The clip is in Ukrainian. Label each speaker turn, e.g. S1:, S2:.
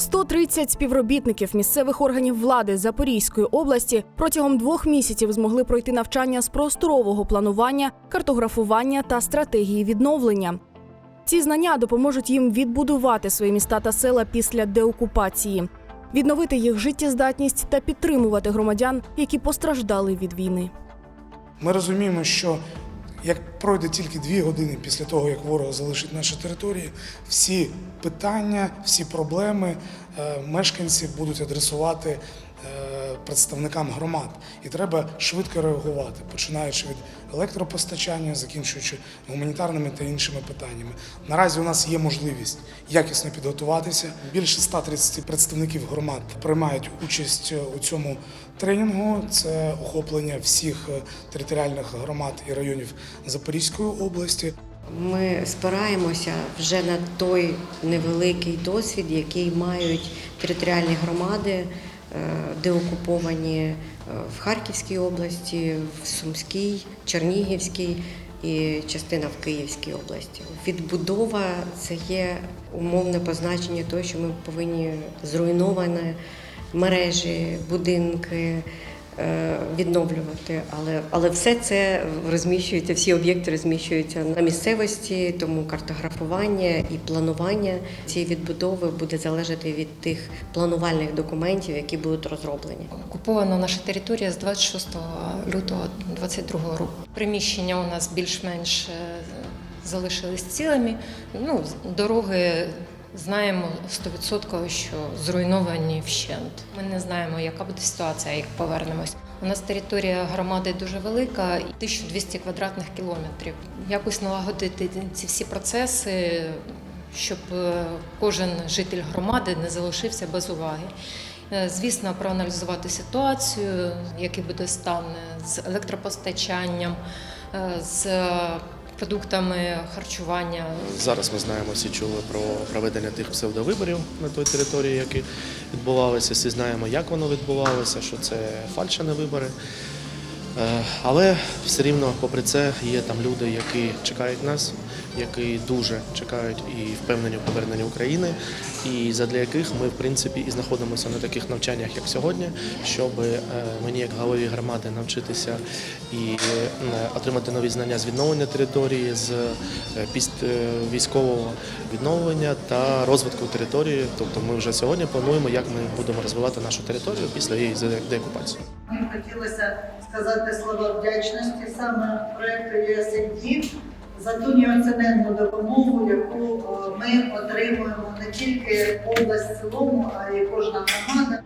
S1: 130 співробітників місцевих органів влади Запорізької області протягом двох місяців змогли пройти навчання з просторового планування, картографування та стратегії відновлення. Ці знання допоможуть їм відбудувати свої міста та села після деокупації, відновити їх життєздатність та підтримувати громадян, які постраждали від війни.
S2: Ми розуміємо, що як пройде тільки дві години після того, як ворог залишить наші території, всі питання, всі проблеми е, мешканці будуть адресувати е, представникам громад. І треба швидко реагувати, починаючи від електропостачання, закінчуючи гуманітарними та іншими питаннями. Наразі у нас є можливість якісно підготуватися. Більше 130 представників громад приймають участь у цьому тренінгу. Це охоплення всіх е, територіальних громад і районів Запорізької області.
S3: Ми спираємося вже на той невеликий досвід, який мають територіальні громади, е, де окуповані е, в Харківській області, в Сумській, Чернігівській і частина в Київській області. Відбудова це є умовне позначення того, що ми повинні зруйновані мережі, будинки. е, Відновлювати, але але все це розміщується, всі об'єкти розміщуються на місцевості, тому картографування і планування цієї відбудови буде залежати від тих планувальних документів, які будуть розроблені.
S4: Окупована наша територія з 26 лютого 2022 року. Приміщення у нас більш-менш е, залишились цілими. Ну, дороги знаємо 100%, що зруйновані вщент. Ми не знаємо, яка буде ситуація, як повернемось. У нас територія громади дуже велика, 1200 квадратних кілометрів. Якось налагодити ці всі процеси, щоб е, кожен житель громади не залишився без уваги. Е, Звісно, проаналізувати ситуацію, який буде стан з електропостачанням, е, з продуктами харчування.
S5: Зараз ми знаємо, всі чули про проведення тих псевдовиборів на той території, які відбувалися. Всі знаємо, як воно відбувалося, що це фальшені вибори. Е, Але все рівно, попри це, є там люди, які чекають нас, які дуже чекають і впевнені в поверненні України, і задля яких ми, в принципі, і знаходимося на таких навчаннях, як сьогодні, щоб е, мені, як голові громади, навчитися і е, отримати нові знання з відновлення території, з військового відновлення та розвитку території. Тобто, ми вже сьогодні плануємо, як ми будемо розвивати нашу територію після її деокупації.
S6: Мені хотілося сказати слова вдячності саме проєкту USAID за ту неоціненну допомогу, яку е, ми отримуємо не тільки область в цілому, а й кожна громада.